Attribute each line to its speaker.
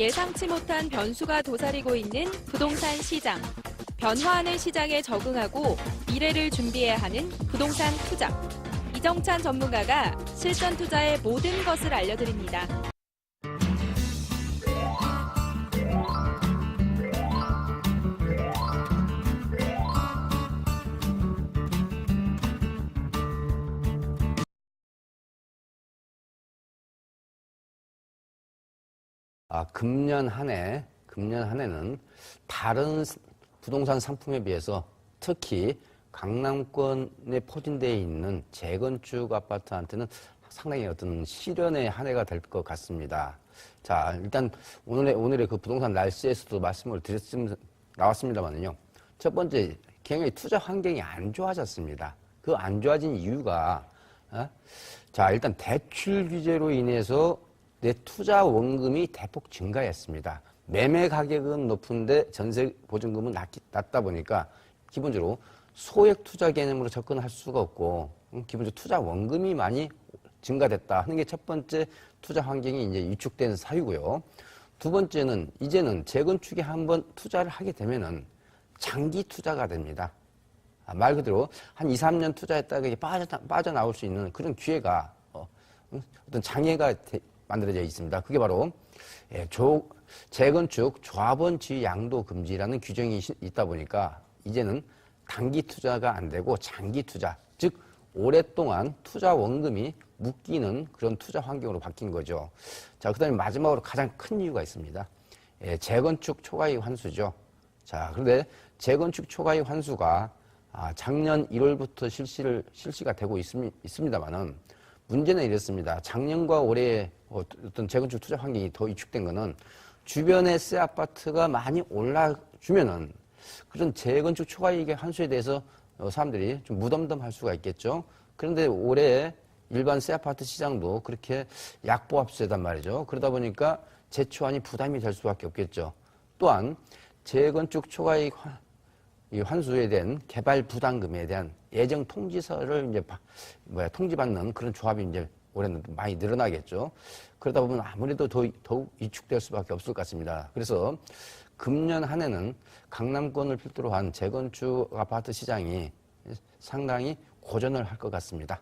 Speaker 1: 예상치 못한 변수가 도사리고 있는 부동산 시장. 변화하는 시장에 적응하고 미래를 준비해야 하는 부동산 투자. 이정찬 전문가가 실전 투자의 모든 것을 알려드립니다.
Speaker 2: 아, 금년 한 해, 금년 한 해는 다른 스- 부동산 상품에 비해서 특히 강남권에 포진되어 있는 재건축 아파트한테는 상당히 어떤 시련의 한 해가 될 것 같습니다. 자, 일단 오늘의, 오늘의 그 부동산 날씨에서도 말씀을 드렸습니다, 나왔습니다만요. 첫 번째, 굉장히 투자 환경이 안 좋아졌습니다. 그 안 좋아진 이유가, 어? 자, 일단 대출 규제로 인해서 내 투자 원금이 대폭 증가했습니다. 매매 가격은 높은데 전세 보증금은 낮, 낮다 보니까 기본적으로 소액 투자 개념으로 접근할 수가 없고 음, 기본적으로 투자 원금이 많이 증가됐다 하는 게 첫 번째 투자 환경이 이제 위축된 사유고요. 두 번째는 이제는 재건축에 한번 투자를 하게 되면은 장기 투자가 됩니다. 아, 말 그대로 한 2, 3년 투자했다가 빠져, 빠져나올 수 있는 그런 기회가 어, 음, 어떤 장애가 되- 만들어져 있습니다. 그게 바로 예, 조, 재건축 조합원 지위 양도 금지라는 규정이 시- 있다 보니까 이제는 단기 투자가 안 되고 장기 투자, 즉 오랫동안 투자 원금이 묶이는 그런 투자 환경으로 바뀐 거죠. 자, 그다음에 마지막으로 가장 큰 이유가 있습니다. 예, 재건축 초과이익 환수죠. 자, 그런데 재건축 초과이익 환수가 아, 작년 1월부터 실시를 실시가 되고 있습니, 있습니다만은 문제는 이렇습니다. 작년과 올해 어떤 재건축 투자 환경이 더 위축된 거는 주변의 새 아파트가 많이 올라주면은 그런 재건축 초과이익의 환수에 대해서 어, 사람들이 좀 무덤덤할 수가 있겠죠. 그런데 올해 일반 새 아파트 시장도 그렇게 약보합세단 말이죠. 그러다 보니까 재초안이 부담이 될 수밖에 없겠죠. 또한 재건축 초과이익 환- 이 환수에 대한 개발 부담금에 대한 예정 통지서를 이제 바- 뭐야 통지받는 그런 조합이 이제 올해는 많이 늘어나겠죠. 그러다 보면 아무래도 더, 더욱 위축될 수밖에 없을 것 같습니다. 그래서 금년 한 해는 강남권을 필두로 한 재건축 아파트 시장이 상당히 고전을 할 것 같습니다.